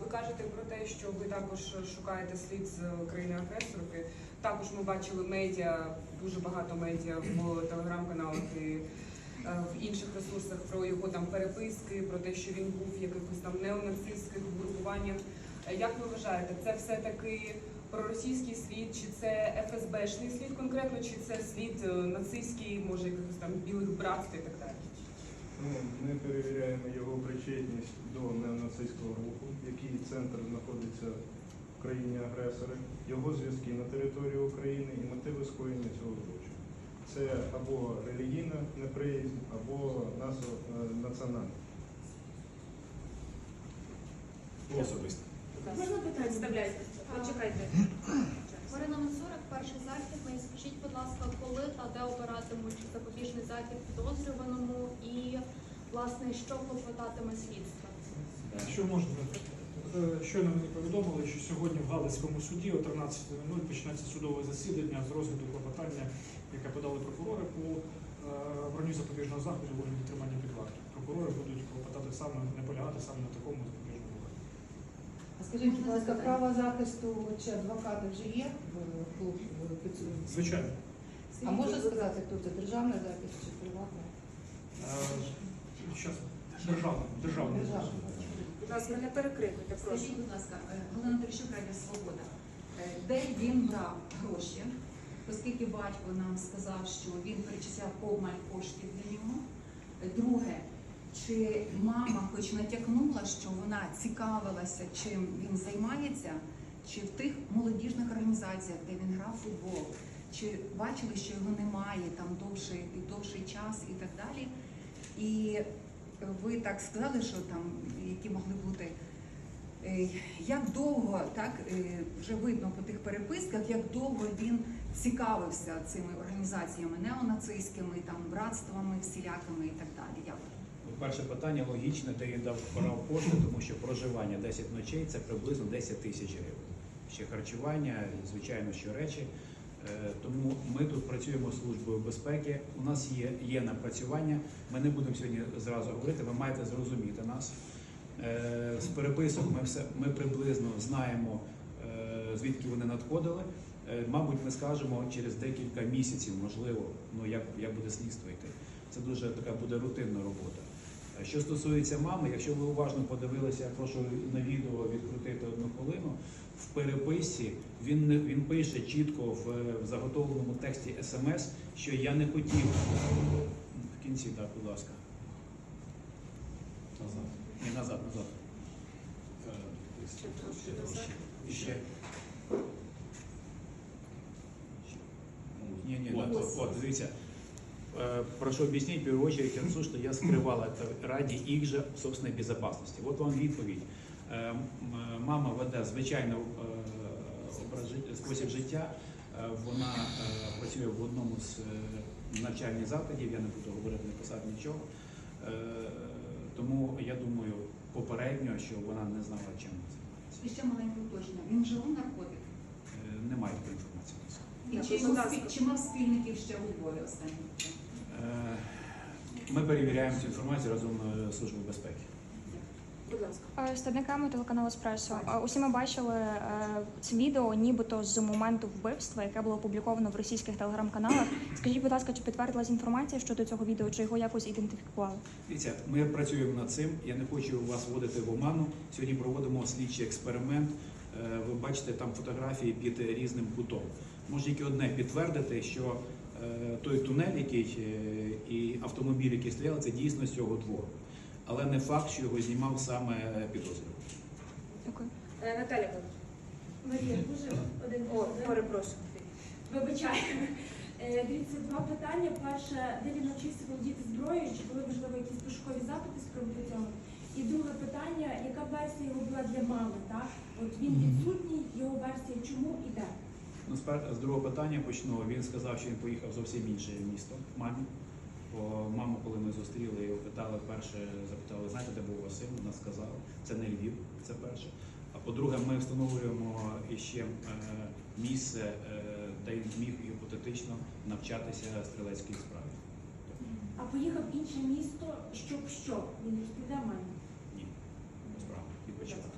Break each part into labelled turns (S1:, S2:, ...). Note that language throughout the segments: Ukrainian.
S1: Ви кажете про те, що ви також шукаєте слід з країни-агресорки. Також ми бачили медіа, дуже багато медіа в телеграм-каналах і е, в інших ресурсах про його там переписки, про те, що він був в якихось там неонацистських групуваннях. Е, Як ви вважаєте, це все-таки проросійський слід, чи це ФСБшний слід конкретно, чи це слід е, нацистський, може якихось там білих братств і так далі?
S2: Ну, ми перевіряємо його причетність до неонацистського руху, який центр знаходиться в країні агресори, його зв'язки на території України і мотиви скоєння цього злочину. Це або релігійна неприязнь, або насо- е, національна.
S3: Особисто.
S4: Можна питання?
S1: Представляйте. Почекайте.
S4: Марина Мансурик, перший захід. Мені скажіть, будь ласка, де обиратимуть запобіжний захід підозрюваному і власне що клопотатиме слідство?
S5: Що можна? Е, Щойно мені повідомили, що сьогодні в Галицькому суді о 13.00 почнеться судове засідання з розгляду клопотання, яке подали прокурори по е, обранню запобіжного заходу в вигляді тримання під вартою. Прокурори будуть клопотати саме, наполягати саме на такому запобіжному заході.
S6: А скажіть, будь ласка, право захисту чи адвоката вже є в клуб в підсудній?
S5: Звичайно.
S6: А можна сказати, хто це державний захист чи приватний?
S5: Е, Щас, державний, державний.
S6: Державний.
S1: Будь ласка, не перекрикуйте, прошу.
S7: Скажіть, будь ласка, е, Галина Терещук, Радіо Свобода, е, де він брав гроші, оскільки батько нам сказав, що він перечисляв обмаль коштів для нього. Друге, чи мама хоч натякнула, що вона цікавилася, чим він займається, чи в тих молодіжних організаціях, де він грав футбол, чи бачили, що його немає там довший, довший час і так далі. І ви так сказали, що там які могли бути. Е, Як довго, так е, вже видно по тих переписках, як довго він цікавився цими організаціями неонацистськими, там братствами всілякими і так далі. Як?
S3: Перше питання логічне, де він дав брав кошти, тому що проживання 10 ночей це приблизно 10 тисяч гривень. Ще харчування, звичайно, що речі. Е, Тому ми тут працюємо з службою безпеки. У нас є, є напрацювання. Ми не будемо сьогодні зразу говорити. Ви маєте зрозуміти нас. Е, З переписок ми все ми приблизно знаємо, е, звідки вони надходили. Мабуть, ми скажемо через декілька місяців, можливо, ну як, як буде слідство йти. Це дуже така буде рутинна робота. Що стосується мами, якщо ви уважно подивилися, я прошу на відео відкрутити одну хвилину. В переписці він він пише чітко в, в заготовленому тексті смс, що я не хотів в кінці, так, будь ласка.
S8: Назад.
S3: Ні, назад, назад.
S8: Е,
S1: Ще.
S3: І ще. не,
S8: вот.
S3: вот, вот, дивіться. Э, Прошу объяснить в первую очередь отцу, что я скрывал это ради их же собственной безопасности. Вот вам відповідь. Е, м, Мама веде звичайно е, образ жит- спосіб життя. Е, Вона е, працює в одному з е, навчальних закладів, я не буду говорити, не писати нічого. Е, Тому я думаю попередньо, що вона не знала, чим займається.
S7: І ще маленьке уточнення. Він вживав наркотики.
S3: Е, Немає такої інформації. у нас.
S7: І
S1: Так,
S7: чи,
S1: будь
S7: мав
S1: ласка.
S7: спі- чи мав спільників ще у Львові останнім?
S3: Е, Ми перевіряємо цю інформацію разом е, з Службою безпеки.
S1: Будь ласка.
S9: Е, Стадниками телеканалу Еспресо. Е, Усі ми бачили е, це відео, нібито з моменту вбивства, яке було опубліковано в російських телеграм-каналах. Скажіть, будь ласка, чи підтвердилась інформація щодо цього відео, чи його якось ідентифікували?
S3: Дивіться, ми працюємо над цим. Я не хочу вас вводити в оману. Сьогодні проводимо слідчий експеримент. Е, Ви бачите там фотографії під різним кутом. Можу тільки одне підтвердити, що е, той тунель, який е, і автомобіль, який стояли, це дійсно з цього двору. Але не факт, що його знімав саме підозрюваний.
S9: Дякую.
S1: Е, Наталя,
S10: Марія, дуже один
S1: о, перепрошую.
S10: Вибачаю. Е, Дивіться, два питання. Перше, де він навчився володіти зброєю, чи були можливо якісь пошукові запити з приводу цього? І друге питання, яка версія його була для мами? Так, от він відсутній, його версія чому і де?
S3: З другого питання почну. Він сказав, що він поїхав зовсім інше місто мамі. Бо маму, коли ми зустріли, його питали перше, запитали, знаєте, де був Василь? Вона сказала, це не Львів, це перше. А по-друге, ми встановлюємо іще е, місце, е, де він міг гіпотетично навчатися стрілецькій справі.
S10: А поїхав інше місто, щоб що? Він розповідає мамі.
S3: Ні, справа відпочивати.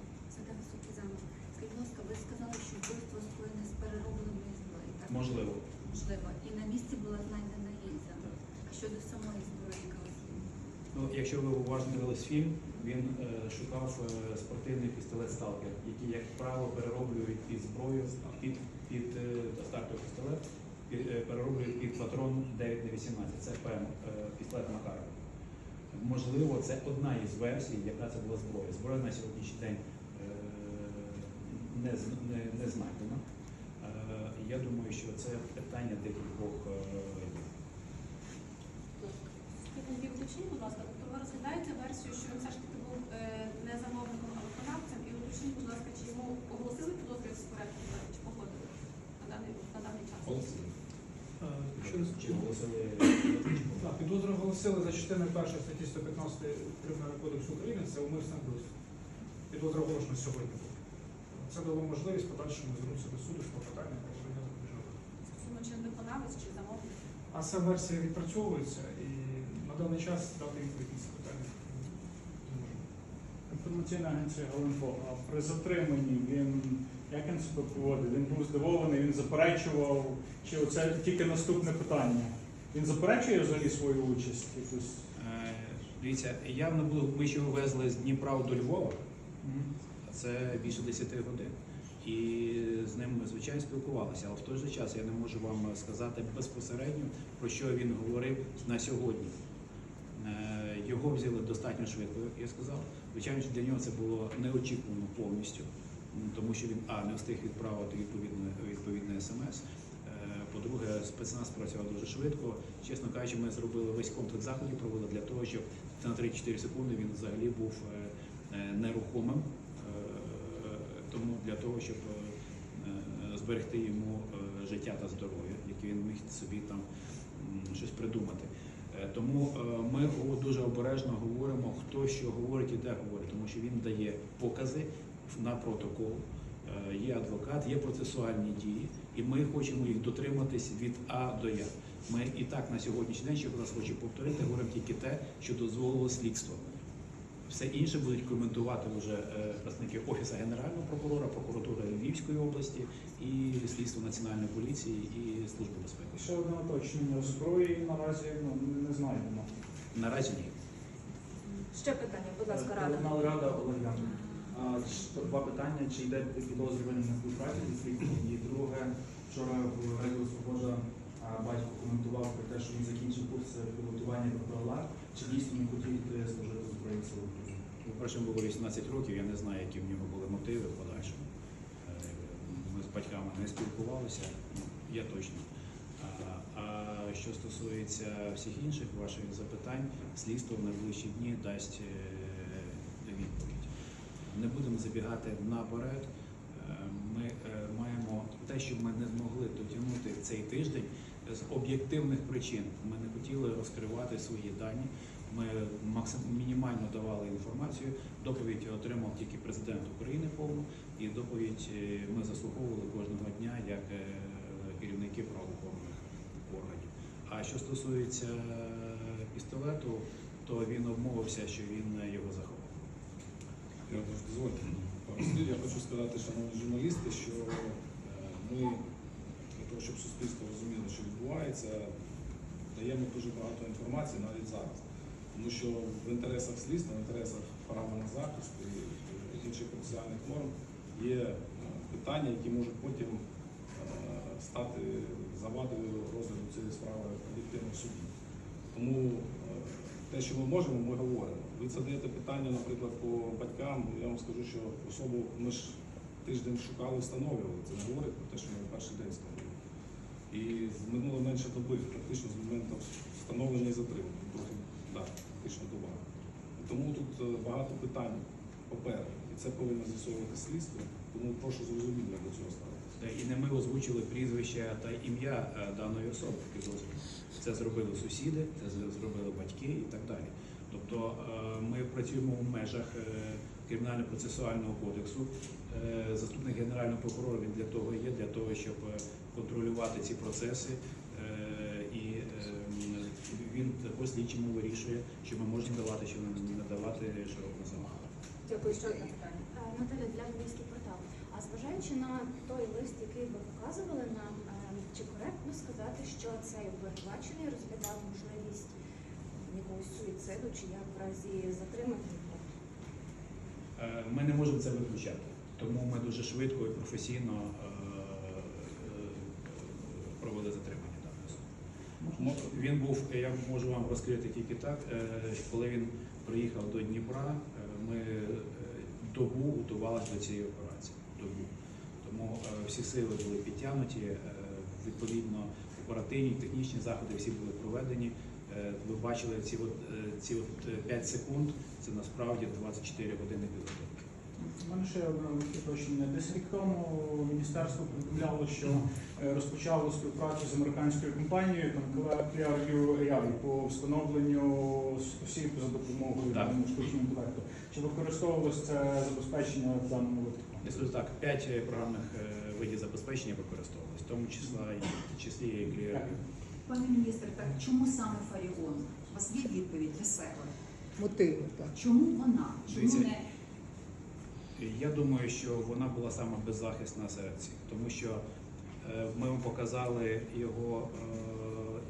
S11: Підприємство створене з переробленої зброї. так?
S3: Можливо.
S11: Можливо. І на місці була знайдена гільза. А щодо самої зброї, яка у?
S3: Ну, якщо ви уважно дивились фільм, він е, шукав е, спортивний пістолет Сталкер, який, як правило, перероблюють під зброю, під, під е, стартовий пістолет, під, е, перероблюють під патрон 9 на 18 Це ПМ, е, пістолет Макарова. Можливо, це одна із версій, яка це була зброя. Зброя на сьогоднішній день не, не, не знайдена. Е, Я думаю, що це питання декількох е,
S12: уточніть, будь ласка, тобто ви розглядаєте версію, що він все ж таки був е, не замовником, а виконавцем, і уточніть, будь ласка, чи йому оголосили підозру з чи погодили на даний, на даний час?
S5: Е, Що
S3: Чи оголосили
S5: Так, підозру оголосили за частиною першої статті 115 Кримінального кодексу України, це умисне вбивство. Підозра оголошена сьогодні. Це дало можливість подальшому звернутися до суду з клопотанням про обрання запобіжного.
S12: Стосовно чи виконавець, чи замовник?
S5: А ця версія відпрацьовується і на даний час дати відповідь на це питання.
S2: Інформаційна агенція Галенфо, а при затриманні він як він себе поводив? Він був здивований, він заперечував. Чи оце тільки наступне питання? Він заперечує взагалі свою участь? Якусь?
S3: Е, Дивіться, явно було, ми ще везли з Дніпра до Львова, це більше 10 годин. І з ним ми звичайно спілкувалися, але в той же час я не можу вам сказати безпосередньо про що він говорив на сьогодні. Е, Його взяли достатньо швидко, як я сказав. Звичайно, для нього це було неочікувано повністю, тому що він а не встиг відправити відповідне відповідне смс. Е, По-друге, спецназ працював дуже швидко. Чесно кажучи, ми зробили весь комплекс заходів, провели для того, щоб на 3-4 секунди він взагалі був е, нерухомим. Тому для того, щоб е, е, зберегти йому е, життя та здоров'я, яке він міг собі там щось придумати. Тому ми дуже обережно говоримо, хто що говорить і де говорить, тому що він дає покази на протокол. Є адвокат, є процесуальні дії, і ми хочемо їх дотриматись від А до Я. Ми і так на сьогоднішній день, ще раз хочу повторити, говоримо тільки те, що дозволило слідство. Все інше будуть коментувати вже е, представники Офісу Генерального прокурора, прокуратури Львівської області і слідство Національної поліції і Служби безпеки.
S2: Ще одне уточнення. Зброї наразі ну, не знайдено.
S3: Наразі ні.
S13: Ще питання, будь ласка, рада.
S14: Телеканал Рада Олег Ян. Два питання. Чи йде підозрювання на співпраці зі слідством? І друге, вчора в Радіо Свобода батько коментував про те, що він закінчив курс підготування ППЛА. Чи дійсно він хотів служити Збройних силах України?
S3: Було 18 років, я не знаю, які в нього були мотиви в подальшому. Е, Ми з батьками не спілкувалися, ну, я точно. А, А що стосується всіх інших ваших запитань, слідство в найближчі дні дасть е, відповідь. Не будемо забігати наперед. Е, Ми маємо те, що ми не змогли дотягнути цей тиждень з об'єктивних причин. Ми не хотіли розкривати свої дані. Ми мінімально давали інформацію. Доповідь отримав тільки президент України повну, і доповідь е, ми заслуховували кожного дня як е, керівники правоохоронних органів. А що стосується е, пістолету, то він обмовився, що він його заховав.
S8: Я дозвольте слів. Я хочу сказати, шановні журналісти, що ми для того, щоб суспільство розуміло, що відбувається, даємо дуже багато інформації навіть зараз. Тому що в інтересах слідства, в інтересах права на захист і е, інших процесуальних норм є е, питання, які можуть потім е, стати завадою розгляду цієї справи в суді. Тому те, що ми можемо, ми говоримо. Ви задаєте питання, наприклад, по батькам. Я вам скажу, що особу ми ж тиждень шукали, встановлювали. Це не говорить про те, що ми перший день встановили. І минуло менше доби, практично з моменту встановлення і затримання. Так, практично доба. Тому тут е, багато питань попереду. І це повинно з'ясовувати слідство. Тому прошу зрозуміти, як до цього ставитися.
S3: І не ми озвучили прізвище та ім'я е, даної особи підозрюваної. Це зробили сусіди, це зробили батьки і так далі. Тобто е, ми працюємо в межах кримінально-процесуального кодексу. Заступник генерального прокурора він для того є, для того, щоб контролювати ці процеси. Він також слідчому вирішує, що ми можемо давати, що не не давати широкого замаху.
S13: Дякую, ще одне питання.
S12: Е, Наталя для Львівський портал. А зважаючи на той лист, який ви показували нам, е, чи коректно сказати, що цей обвинувачений розглядав можливість
S13: якогось суїциду чи як в разі затримання?
S3: Е, Ми не можемо це виключати, тому ми дуже швидко і професійно провели затримання Він був, я можу вам розкрити тільки так, е, коли він приїхав до Дніпра, е, ми е, добу готувалися до цієї операції. Добу. Тому всі сили були підтягнуті, відповідно, оперативні, технічні заходи всі були проведені. Ви бачили ці от, ці от 5 секунд, це насправді 24 години підготовки.
S5: У мене ще одне уточнення. Десь рік тому міністерство повідомляло, що е, розпочало співпрацю з американською компанією AI по встановленню осіб за допомогою
S3: Так.
S5: там, штучного інтелекту. Чи використовувалось це забезпечення в даному випадку?
S3: Я скажу так, 5 програмних е, видів забезпечення використовувалось, в тому числа і в числі і Clear.
S7: Пане міністр, так чому саме Фаріон? У вас є відповідь для себе?
S6: Мотиви, так.
S7: Чому вона? Чому
S3: Дивіться,
S7: не
S3: Я думаю, що вона була саме беззахисна серці, тому що е, ми показали його е, е,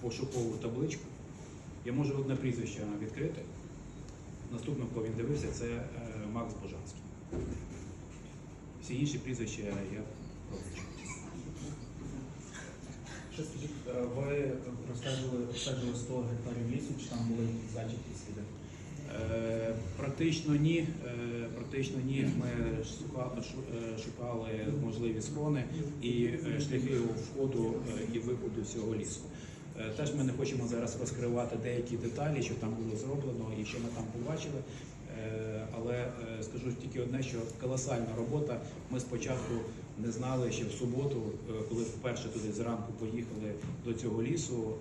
S3: пошукову табличку. Я можу одне прізвище відкрити. Наступне, кого він дивився, це Макс Божанський. Всі інші прізвища я
S14: е, ви розстежили 100 гектарів лісу, чи там були зачіпки сліди?
S3: Практично ні. Е, Практично ні. Ми шука- е, шукали можливі схорони і е, шляхи входу і виходу цього лісу. Теж ми не хочемо зараз розкривати деякі деталі, що там було зроблено і що ми там побачили. Але скажу тільки одне, що колосальна робота. Ми спочатку не знали, що в суботу, коли вперше туди зранку поїхали до цього лісу,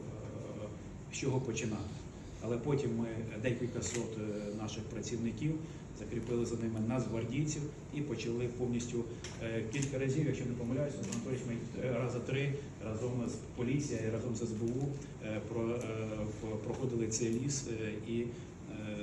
S3: з чого починати. Але потім ми декілька сот е, наших працівників закріпили за ними нацгвардійців і почали повністю е, кілька разів, якщо не помиляюся, Анатолійович, ми е, рази три разом з поліцією, разом з СБУ проходили цей ліс і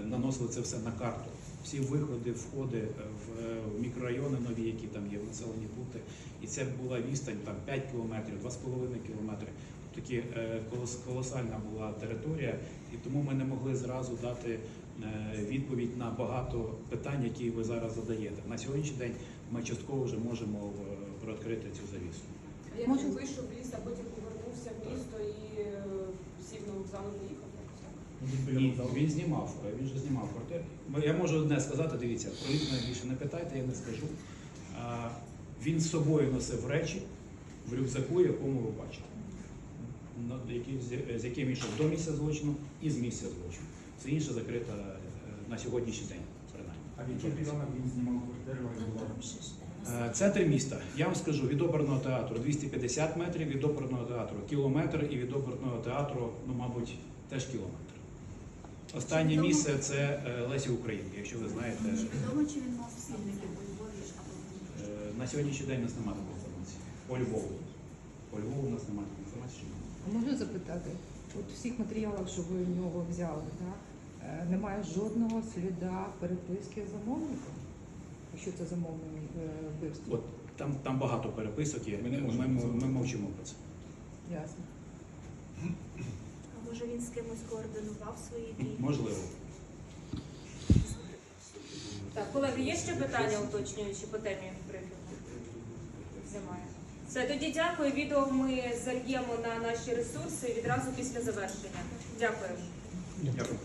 S3: наносили це все на карту. Всі виходи, входи в, в мікрорайони нові, які там є, в населені пункти. І це була відстань там 5 кілометрів, 2,5 кілометри. Такі е, колос- колосальна була територія, і тому ми не могли зразу дати е, відповідь на багато питань, які ви зараз задаєте. На сьогоднішній день ми частково вже можемо е, цю завісу.
S1: А як він вийшов в ліс, а потім повернувся в місто і сів на вокзал і якось так?
S3: Ні, він знімав, він же знімав квартиру. Я можу одне сказати, дивіться, про мене більше не питайте, я не скажу. Він з собою носив речі в рюкзаку, якому ви бачите. З- яким йшов до місця злочину і з місця злочину. Все інше закрито е, на сьогоднішній день, принаймні.
S14: А в яких районах він знімав і була?
S3: Е, Центр міста. Я вам скажу, від оперного театру 250 метрів, від оперного театру кілометр і від оперного театру, ну, мабуть, теж кілометр. Останнє місце це е, Лесі Українки, якщо ви знаєте.
S12: Чи відомо, чи він мав спільників у Львові або
S3: На сьогоднішній день у нас немає такої інформації. По Львову. По Львову у нас немає такої інформації. що немає.
S6: А можна запитати, от в всіх матеріалах, що ви в нього взяли, так, е, немає жодного сліда переписки з замовником, якщо це замовлення е, вбивство.
S3: От там, там багато переписок є.
S8: Ми не
S3: Ми,
S8: можемо
S3: ми, ми мовчимо про це.
S6: Ясно.
S13: А може він з кимось координував свої дії?
S3: Можливо.
S13: Так, колеги, є ще питання уточнюючі по темі. Все, тоді дякую. Відео ми зальємо на наші ресурси відразу після завершення.
S3: Дякую. Дякую.